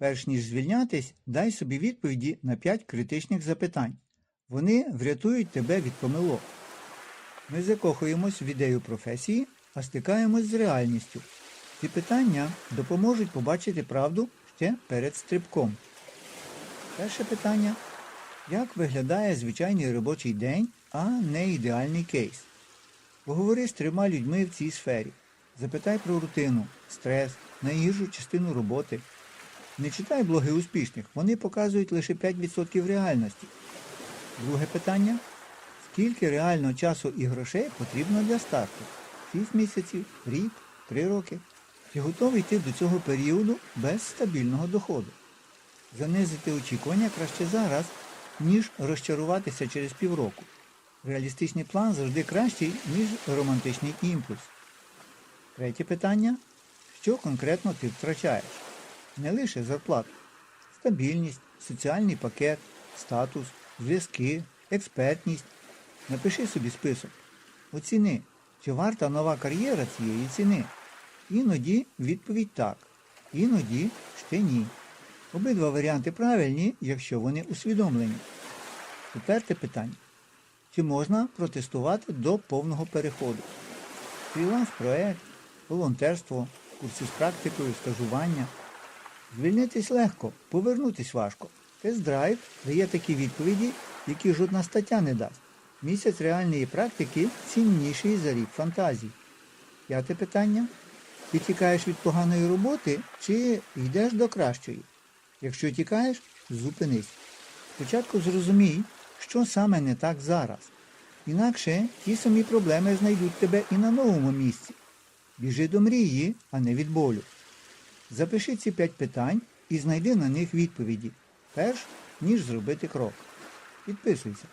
Перш ніж звільнятись, дай собі відповіді на 5 критичних запитань. Вони врятують тебе від помилок. Ми закохуємось в ідею професії, а стикаємось з реальністю. Ці питання допоможуть побачити правду ще перед стрибком. Перше питання. Як виглядає звичайний робочий день, а не ідеальний кейс? Поговори з трьома людьми в цій сфері. Запитай про рутину, стрес, найгіршу частину роботи. Не читай блоги успішних, вони показують лише 5% реальності. Друге питання. Скільки реально часу і грошей потрібно для старту? 6 місяців, рік, 3 роки. Чи готовий ти до цього періоду без стабільного доходу? Занизити очікування краще зараз, ніж розчаруватися через півроку. Реалістичний план завжди кращий, ніж романтичний імпульс. Третє питання. Що конкретно ти втрачаєш? Не лише зарплату. Стабільність, соціальний пакет, статус, зв'язки, експертність. Напиши собі список. Оціни, чи варта нова кар'єра цієї ціни. Іноді відповідь так, іноді ще ні. Обидва варіанти правильні, якщо вони усвідомлені. Четверте питання. Чи можна протестувати до повного переходу? Фріланс-проект, волонтерство, курси з практикою, стажування. Звільнитись легко, повернутись важко. Тест-драйв дає такі відповіді, які жодна стаття не дасть. Місяць реальної практики цінніший за рік фантазій. П'яте питання. Ти тікаєш від поганої роботи чи йдеш до кращої? Якщо тікаєш, зупинись. Спочатку зрозумій, що саме не так зараз. Інакше ті самі проблеми знайдуть тебе і на новому місці. Біжи до мрії, а не від болю. Запиши ці п'ять питань і знайди на них відповіді, перш ніж зробити крок. Підписуйся.